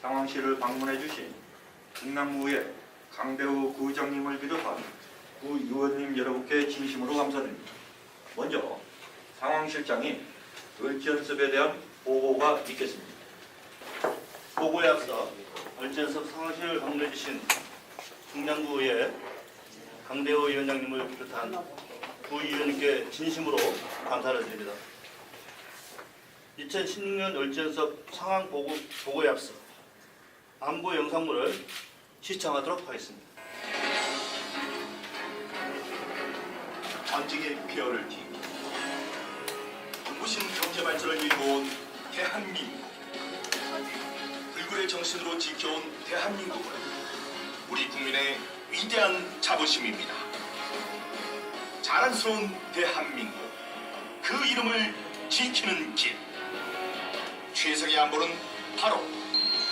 상황실을 방문해 주신 충남구의 강대우 구장님을 비롯한 구 의원님 여러분께 진심으로 감사드립니다. 먼저 상황실장이 을지연습에 대한 보고가 있겠습니다. 보고에 앞서 얼전섭 상황실을 방문해 주신 중량구의 강대호 위원장님을 비롯한 구 의원님께 진심으로 감사를 드립니다. 2016년 얼전섭 상황 보고, 보고에 앞서 안보 영상물을 시청하도록 하겠습니다. 전쟁의 폐허를 뒤 눈부신 경제 발전을 이루어온 대한민국 불굴의 정신으로 지켜온 대한민국은 우리 국민의 위대한 자부심입니다. 자랑스러운 대한민국 그 이름을 지키는 길 최석의 안보는 바로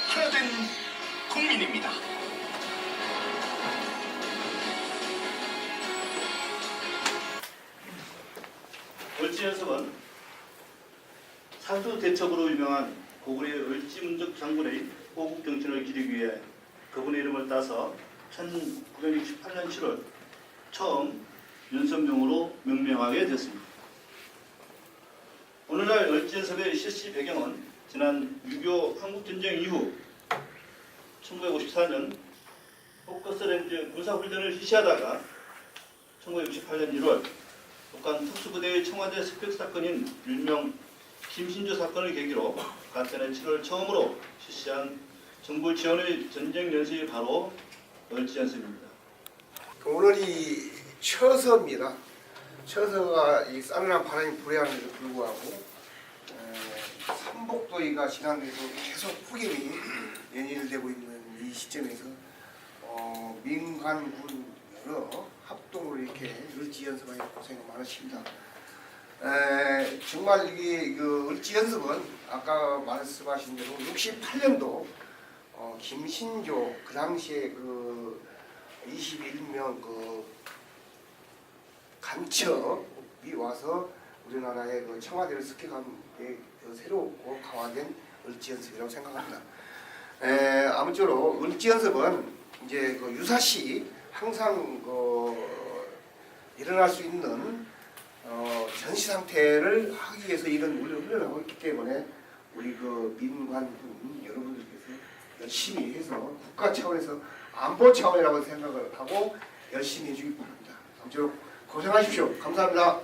하나 된 국민입니다. 을지 연습은 사수 대첩으로 유명한 고구려 을지문적 장군의 호국 정신을 기리기 위해 그분의 이름을 따서 1968년 7월 처음 윤선명으로 명명하게 됐습니다. 오늘날 을지연습의 실시 배경은 지난 6.25 한국전쟁 이후 1954년 포커스렌즈 군사훈련을 실시하다가 1968년 1월 북한 특수부대의 청와대 습격 사건인 일명 김신조 사건을 계기로 같은 해 7월 처음으로 실시한 정부 지원의 전쟁 연습이 바로 얼지연습입니다. 그 오늘이 처서입니다. 처서가 이 싸늘한 바람이 불어함에도 불구하고 에, 삼복도의가 지난해에도 계속 폭염이 연일되고 있는 이 시점에서 어, 민관군 여러 합동으로 이렇게 을지 연습하니 고생 많으십니다. 에, 정말 이게 그 을지 연습은 아까 말씀하신 대로 68년도 어, 김신조 그 당시에 그 21명 그 간첩이 와서 우리나라의 그 청와대를 습격한 게그 새롭고 강화된 을지 연습이라고 생각합니다. 에, 아무쪼록 을지 연습은 이제 그 유사시 항상 그 일어날 수 있는 어, 전시 상태를 하기 위해서 이런 훈련- 훈련을 하고 있기 때문에 우리 그 민관군 여러분들께서 열심히 해서 국가 차원에서 안보 차원이라고 생각을 하고 열심히 해주기 바랍니다. 아무쪼록 고생하십시오. 감사합니다.